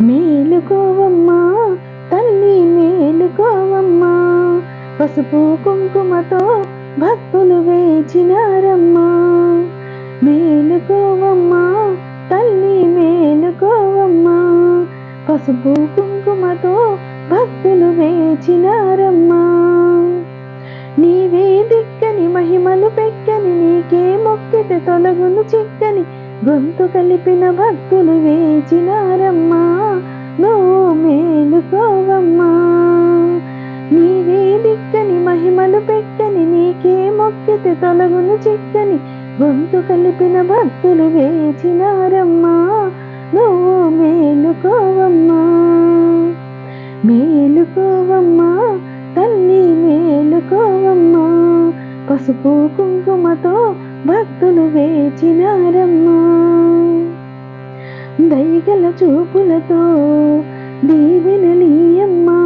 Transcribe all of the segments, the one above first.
మేలుకోవమ్మా తల్లి మేలుకోవమ్మా. పసుపు కుంకుమతో భక్తులు వేచినారమ్మా. మేలుకోవమ్మా తల్లి మేలుకోవమ్మా. పసుపు కుంకుమతో భక్తులు వేచినారమ్మా. నీవే దిక్కని మహిమలు పెక్కని నీకే మొక్కితే తొలగును చిక్కని గొంతు కలిపిన భక్తులు వేచినారమ్మా నువ్వు మేలుకోవమ్మా. నీవే దిక్కని మహిమలు పెట్టని నీకే మొక్కితే తొలగును చిక్కని గొంతు కలిపిన భక్తులు వేచినారమ్మా నువ్వు మేలుకోవమ్మా. మేలుకోవమ్మా తల్లి మేలుకోవమ్మా. పసుపు కుంకుమతో భక్తులు వేచినారమ్మా. దయగల చూపులతో దీవెనలీయమ్మా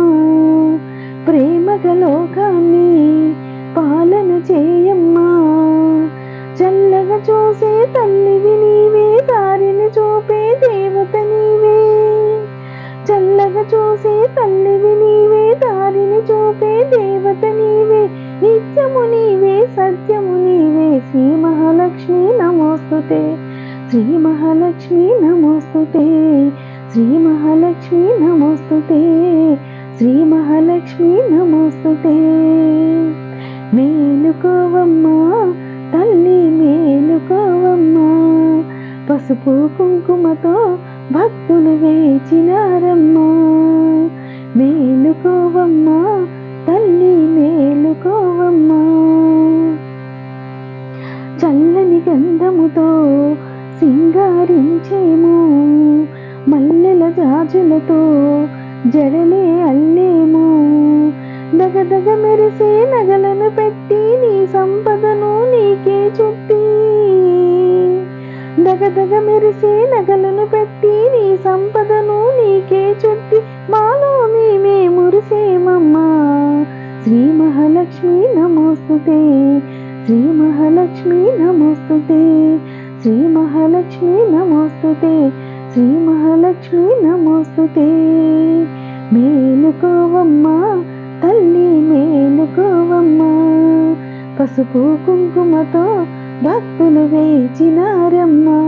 ప్రేమగ లోకాన్ని పాలన చేయమ్మా. చల్లగా చూసే తల్లివి నీవే దారిని చూపే దేవత నీవే. చల్లగా చూసే తల్లివి నీవే దారిని చూపే దేవత నీవే. నిత్యము నీవే సత్యము నీవే. శ్రీ మహాలక్ష్మి నమోస్తుతే శ్రీ మహాలక్ష్మి నమోస్తుతే శ్రీ మహాలక్ష్మి నమోస్తుతే శ్రీ మహాలక్ష్మి నమోస్తుతే. మేలుకోవమ్మా తల్లి మేలుకోవమ్మా పసుపు కుంకుమతో భక్తులు వేచినారమ్మా. గంధముతో సింగారించేము మల్లెల జాజులతో జడలే అల్లేము. దగదగ మెరిసే నగలను పెట్టి నీ సంపదను నీకే చుట్టి దగదగ మెరిసే నగలను పెట్టి నీ సంపదను నీకే చుట్టి మాలో మేమే మురిసేమమ్మా. శ్రీ మహాలక్ష్మి నమోస్తుతే శ్రీ మహాలక్ష్మి నమోస్తుతే శ్రీ మహాలక్ష్మి నమోస్తుతే శ్రీ మహాలక్ష్మి నమోస్తుతే. మేలుకోవమ్మా తల్లి మేలుకోవమ్మా. పసుపు కుంకుమతో భక్తులు వేచినారమ్మా.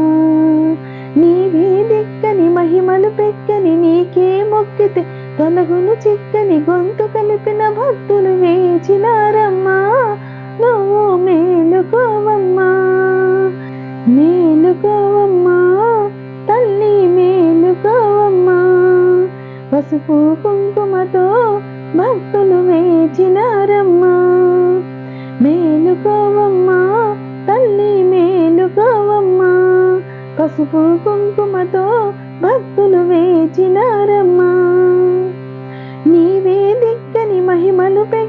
నీవే దిక్కని మహిమలు పెక్కని నీకే మొక్కితే తొలగును చిక్కని గొంతు కలిపిన భక్తులు వేచినారమ్మా. కుంకుమతో భక్తులు వేచినారమ్మా. మేలుకోవమ్మా తల్లి మేలుకోవమ్మా. పసుపు కుంకుమతో భక్తులు వేచినారమ్మా. నీవే దిక్కని మహిమలు పెక్కని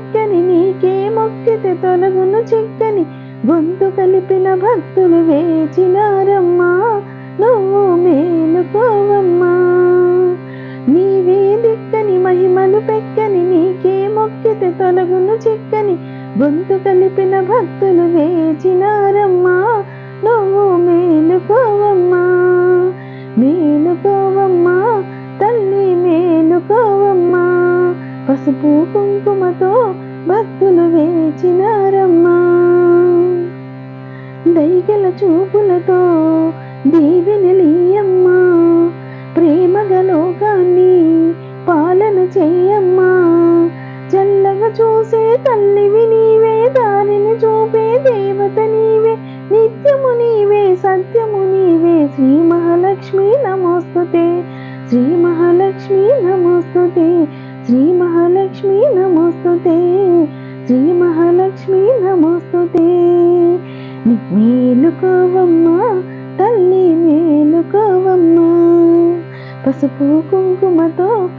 గొంతు కలిపిన భక్తులు వేచినారమ్మా. నువ్వు మేలుకోవమ్మా. మేలుకోవమ్మా. తల్లి మేలుకోవమ్మా. పసుపు కుంకుమతో భక్తులు వేచినారమ్మా. దైగల చూపులతో దీవెనలీయమ్మా లీయమ్మా లోకాన్ని పాలన చెయ్యమ్మా చల్లగా చూసే తల్లివి శ్రీ మహాలక్ష్మి నమోస్తుతే శ్రీ మహాలక్ష్మి నమోస్తుతే శ్రీ మహాలక్ష్మి నమోస్తుతే శ్రీ మహాలక్ష్మి నమోస్తుతే. మేలుకోవమ్మా తల్లి మేలుకోవమ్మా. పసుపు కుంకుమతో